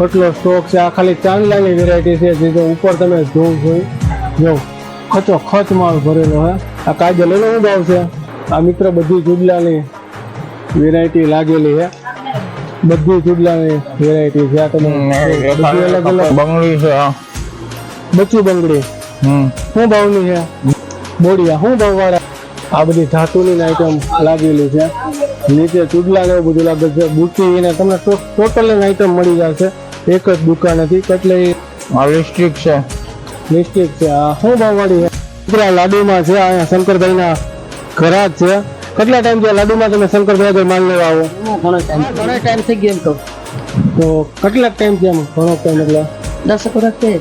કેટલો સ્ટોક છે? આ ખાલી ચાંદલાની વેરાયટી છે જે જો ઉપર તમે જોવું જોઈ. જો ખચો ખચ માલ ભરેલો હે? આ કાજલ એનો શું ભાવ છે? આ મિત્ર બધી ચૂડલાની વેરાયટી લાગેલી છે બધી જુડલાની વેરાયટી છે આ તમે અલગ અલગ. બંગડી છે હા. બચ્ચું બંગડી હમ. શું ભાવની છે? બોડિયા શું ભાવ વાળા? આ બધી ધાતુની આઈટમ લાગેલી છે. નીચે ચૂડલા ને એવું બધું લાગે છે. બુટી ને તમને ટોટલ આઈટમ મળી જશે. એક જ દુકાન હતી. કેટલી? આ લિસ્ટિક છે. મિસ્ટેક છે. આ શું ભાવ વાળી છે? મિત્રો લાડુમાં છે અહીંયા શંકરભાઈના ઘરા જ છે. કેટલા ટાઈમ થયા લાડુમાં તમે શંકરભાઈ આગળ માલ લેવા આવો? ઘણો ટાઈમ ઘણો ટાઈમ થઈ ગયો એમ તો તો કેટલા ટાઈમ થયા ઘણો ટાઈમ એટલે? દસક વર્ષ થયા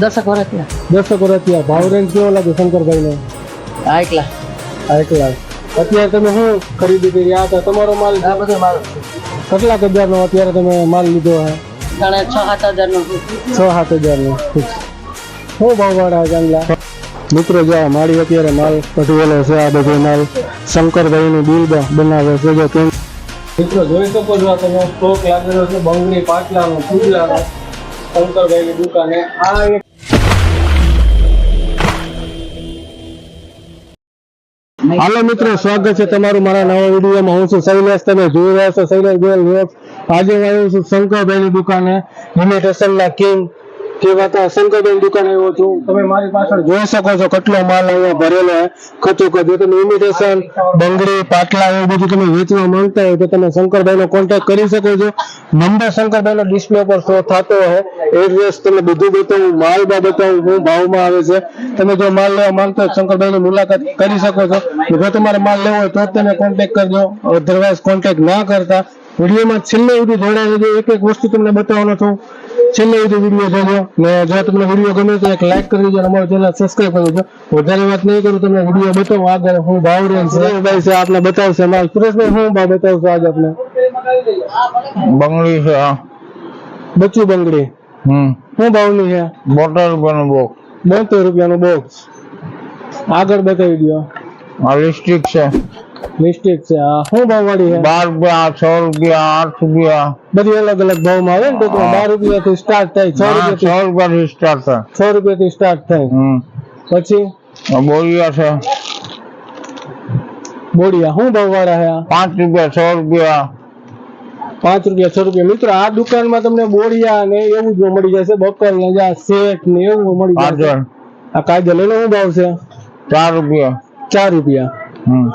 દસક વર્ષ થયા. દસક વર્ષ થયા. ભાવ રેન્જ કેવો લાગે શંકરભાઈને? હા એટલા આ એકલા. અત્યારે તમે શું ખરીદી કરી? આ તો તમારો માલ આ બધું માલ કેટલાક હજારનો અત્યારે તમે માલ લીધો હે જાણે છ સાત હજારનું છ સાત હજારનો શું ભાવ વાળા મિત્રો જો મારી અત્યારે માલ પટવેલો છે આ બધો માલ શંકરભાઈનું બિલ બ- બનાવે છે જો કેમ મિત્રો જોઈ શકો છો તમે સ્ટોક લાગેલો છે બંગડી પાટલાનો શંકરભાઈ શંકરભાઈની દુકાને. આ એક હાલો મિત્રો સ્વાગત છે તમારું મારા નવા વિડીયોમાં. હું છું શૈલેષ તમે જોઈ રહ્યા છો શૈલેષ ગોયલ વ્લોગ આજે હું આવ્યો છું શંકરભાઈની દુકાને. લિમિટેશનના કિંગ કહેવાતા શંકરભાઈ દુકાન આવ્યો છું. તમે મારી પાછળ જોઈ શકો છો કેટલો માલ અહીંયા ભરેલો કચોકચ જો તમે ઇમિટેશન બંગડી, પાટલા એવું બધું તમે વેચવા માંગતા હોય તો તમે શંકરભાઈનો કોન્ટેક્ટ કરી શકો છો. નંબર શંકરભાઈનો ડિસ્પ્લે પર શો થતો હોય એડ્રેસ તમે બધું બતાવું માલ બા બતાવું, શું ભાવમાં આવે છે. તમે જો માલ લેવા માંગતો હોય તો શંકરભાઈની મુલાકાત કરી શકો છો. જો તમારે માલ લેવો હોય તો તમે કોન્ટેક્ટ કરજો. અધરવાઇઝ કોન્ટેક્ટ ના કરતા વિડીયોમાં છેલ્લે સુધી જોડાઈ રહેજો. એક એક વસ્તુ તમને બતાવવાનો છું. છેલ્લે સુધી વીડિયો જોજો. ને જો તમને વીડિયો ગમે તો એક લાઈક કરી દેજો અમારો ચેનલ સબસ્ક્રાઈબ કરી દેજો. વધારે વાત નહીં કરું તમને વીડિયો બતાવો. આગળ હું ભાવ રેન્જ સુરેશભાઈ છે આપને બતાવશે માલ. સુરેશભાઈ હું ભાવ બતાવશું આજે આપને? બંગડી છે હા. બચ્ચું બંગડી. હમ. શું ભાવની છે? બોટલ રૂપિયાનો બોક્સ બોતેર રૂપિયાનો બોક્સ આગળ બતાવી દો આ લિસ્ટિક છે. મિસ્ટેક છે આ શું ભાવ વાળી છે? બાર રૂપિયા છ રૂપિયા આઠ રૂપિયા. બધી અલગ અલગ ભાવમાં આવે ને ટોટલ બાર રૂપિયાથી સ્ટાર્ટ થાય છ રૂપિયા છ રૂપિયાથી સ્ટાર્ટ થાય. છ રૂપિયાથી સ્ટાર્ટ થાય. પછી? બોરિયા છે. બોડિયા શું ભાવ વાળા છે પાંચ રૂપિયા છ રૂપિયા. પાંચ રૂપિયા છ રૂપિયા. મિત્રો આ દુકાનમાં તમને બોડિયા ને એવું જ મળી જશે બકલ ને જા સેટ ને એવું મળી જશે. આ કાજલ એનો શું ભાવ છે? ચાર રૂપિયા. ચાર રૂપિયા. હમ.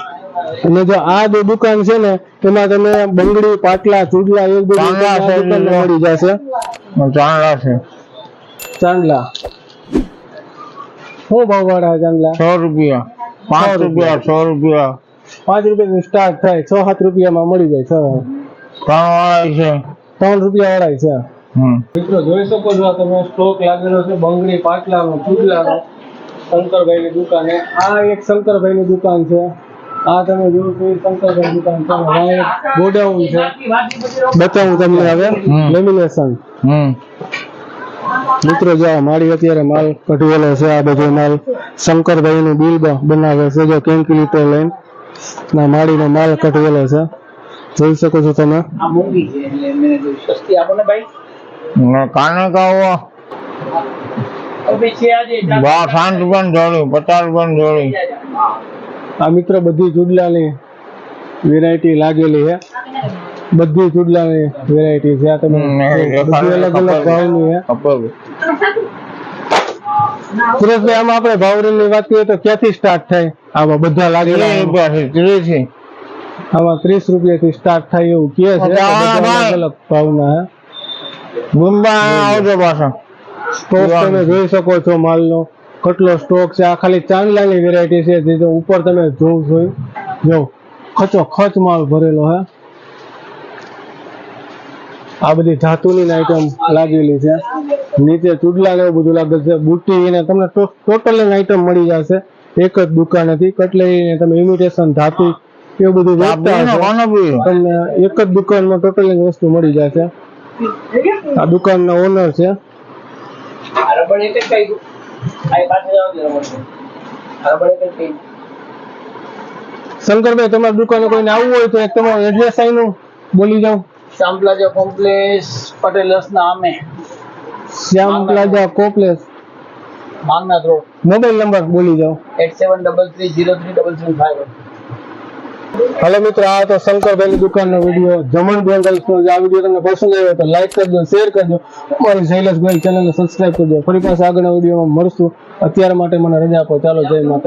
અને જો આ જે દુકાન છે ને એમાં તમે બંગડી પાટલા ચૂડલા એવું બધું મળી જશે. ચાંદલા છે. ચાંદલા શું ભાવ વાળા ચાંદલા છ રૂપિયા. પાંચ રૂપિયા. છ રૂપિયા. પાંચ રૂપિયાથી સ્ટાર્ટ થાય. છ સાત રૂપિયામાં મળી જાય છ ત્રણ વાળા છે. ત્રણ રૂપિયા વાળા છે. હમ. મિત્રો જોઈ શકો છો તમે સ્ટોક લાગેલો છે. બંગડી પાટલાનો ચૂડલાનો શંકરભાઈની દુકાને. આ એક શંકરભાઈની દુકાન છે. આ તમે જોયું તો એ દુકાન છે અને આ એક ગોડાઉન છે. બતાવું તમને હવે લેમિનેશન મિત્રો જો માળી મારી અત્યારે માલ કઢવેલો છે આ બધો માલ શંકરભાઈનું બિલ બ- બનાવે છે જો કેલ્ક્યુલેટર લઈને ના માળીનો માલ કઢવેલો છે. જોઈ શકો છો તમે. આ મોંઘી છે એટલે મેં કીધું સસ્તી આપો ને ભાઈ. કાને કાવો જોડી પચાસ જોડી આ મિત્ર બધી જુડલાની વેરાયટી લાગેલી છે બધી ચૂડલાની વેરાયટી છે. આ તમે અલગ અલગ ભાવની છે સુરેશભાઈ આમાં આપણે ભાવની વાત કરીએ તો ક્યાંથી સ્ટાર્ટ થાય? આમાં બધા લાગેલા આમાં ત્રીસ રૂપિયાથી સ્ટાર્ટ થાય એવું કે છે. અલગ અલગ ભાવના હે. ગુંબા આવજો પાછા. સ્ટોક તમે જોઈ શકો છો માલનો. કેટલો સ્ટોક છે? આ ખાલી ચાંદલાની વેરાયટી છે જે ઉપર તમે જોવ છો જો ખચો ખચ માલ ભરેલો હે. આ બધી ધાતુની આઈટમ લાગેલી છે. નીચે ચૂડલા ને એવું બધું લાગે છે. બુટી ને તમને ટોટલ આઈટમ મળી જશે. એક જ દુકાન હતી કટલેરી તમે ઇમિટેશન ધાતુ એવું બધું વેચતા? તમને એક જ દુકાનમાં ટોટલ વસ્તુ મળી જશે. આ દુકાનના ઓનર છે. શંકરભાઈ તમારી દુકાને કોઈને આવવું હોય તો એક તમારું એડ્રેસ આઈનું બોલી જાઓ. શ્યામ પ્લાઝા કોમ્પ્લેક્સ પટેલસના આમે. Shyam plaza complex Mangnath road. Mobile number બોલી જાઓ. Eight seven double three zero three double three five. Hello મિત્રો, આ તો શંકરભાઈની દુકાનનો વીડિયો. જમણ બેંગલ્સ નો આ વીડિયો તમને પસંદ આવ્યો તો લાઈક કરજો શેર કરજો. અમારી શૈલેષભાઈ ચેનલને સબસ્ક્રાઈબ કરજો. ફરી પાછા આગળના વિડીયોમાં મળશું. અત્યાર માટે મને રજા આપો. ચાલો, જય માતા